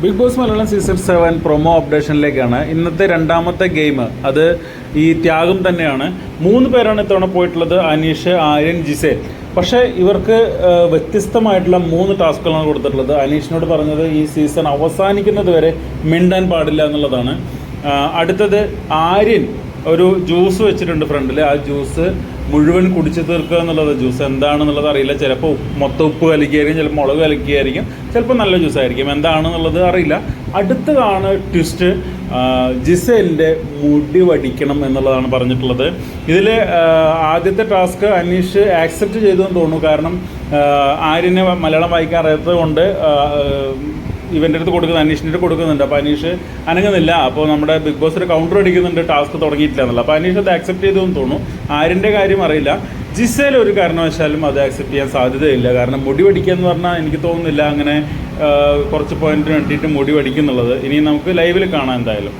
Bigg Boss Malayalam season seven promo അപ്ഡേഷനിലേക്കാണ്. ഇന്നത്തെ രണ്ടാമത്തെ game അത് ഈ ത്യാഗം തന്നെയാണ്. മൂന്ന് പേരാണ് ഇത്തവണ പോയിട്ടുള്ളത് അനീഷ് ആര്യൻ ജിസേൽ. പക്ഷേ ഇവർക്ക് വ്യത്യസ്തമായിട്ടുള്ള മൂന്ന് ടാസ്കുകളാണ് കൊടുത്തിട്ടുള്ളത്. അനീഷിനോട് പറഞ്ഞത് ഈ സീസൺ അവസാനിക്കുന്നത് വരെ മിണ്ടാൻ പാടില്ല എന്നുള്ളതാണ്. അടുത്തത് ആര്യൻ. ഒരു ജ്യൂസ് വെച്ചിട്ടുണ്ട് ഫ്രണ്ടിൽ ആ ജ്യൂസ് മുഴുവൻ കുടിച്ചു തീർക്കുക എന്നുള്ളത് ജ്യൂസ്. എന്താണെന്നുള്ളത് അറിയില്ല. ചിലപ്പോൾ മൊത്തം ഉപ്പ് കലക്കിയായിരിക്കും ചിലപ്പോൾ മുളക് കലക്കിയായിരിക്കും. ചിലപ്പോൾ നല്ല ജ്യൂസ് ആയിരിക്കും. എന്താണെന്നുള്ളത് അറിയില്ല. അടുത്തതാണ് ട്വിസ്റ്റ്. ജിസേലിന്റെ മുടി വടിക്കണം എന്നുള്ളതാണ് പറഞ്ഞിട്ടുള്ളത്. ഇതിൽ ആദ്യത്തെ ടാസ്ക് അനീഷ് ആക്സെപ്റ്റ് ചെയ്തു തോന്നുന്നു. കാരണം ആര്യനെ മലയാളം വായിക്കാൻ അറിയാത്തത് കൊണ്ട് ഇവന്റെ അടുത്ത് കൊടുക്കുന്നത് അനീഷിന്റെ കൊടുക്കുന്നുണ്ട്. അപ്പോൾ അനീഷ് അനങ്ങുന്നില്ല. അപ്പോൾ നമ്മുടെ ബിഗ് ബോസ് ഒരു കൗണ്ടർ അടിക്കുന്നുണ്ട് ടാസ്ക് തുടങ്ങിയിട്ടില്ല എന്നുള്ള. അപ്പോൾ അനീഷ് അത് ആക്സെപ്റ്റ് ചെയ്തു എന്ന് തോന്നുന്നു. ആരിന്റെ കാര്യം അറിയില്ല. ജിസേൽ ഒരു കാരണവശാലും അത് ആക്സെപ്റ്റ് ചെയ്യാൻ സാധ്യതയില്ല. കാരണം മുടി വടിക്കുക എന്ന് പറഞ്ഞാൽ എനിക്ക് തോന്നുന്നില്ല അങ്ങനെ കുറച്ച് പോയിന്റിന് വേണ്ടിയിട്ട് മുടി വടിക്കുന്നുള്ളത്. ഇനി നമുക്ക് ലൈവിൽ കാണാം എന്തായാലും.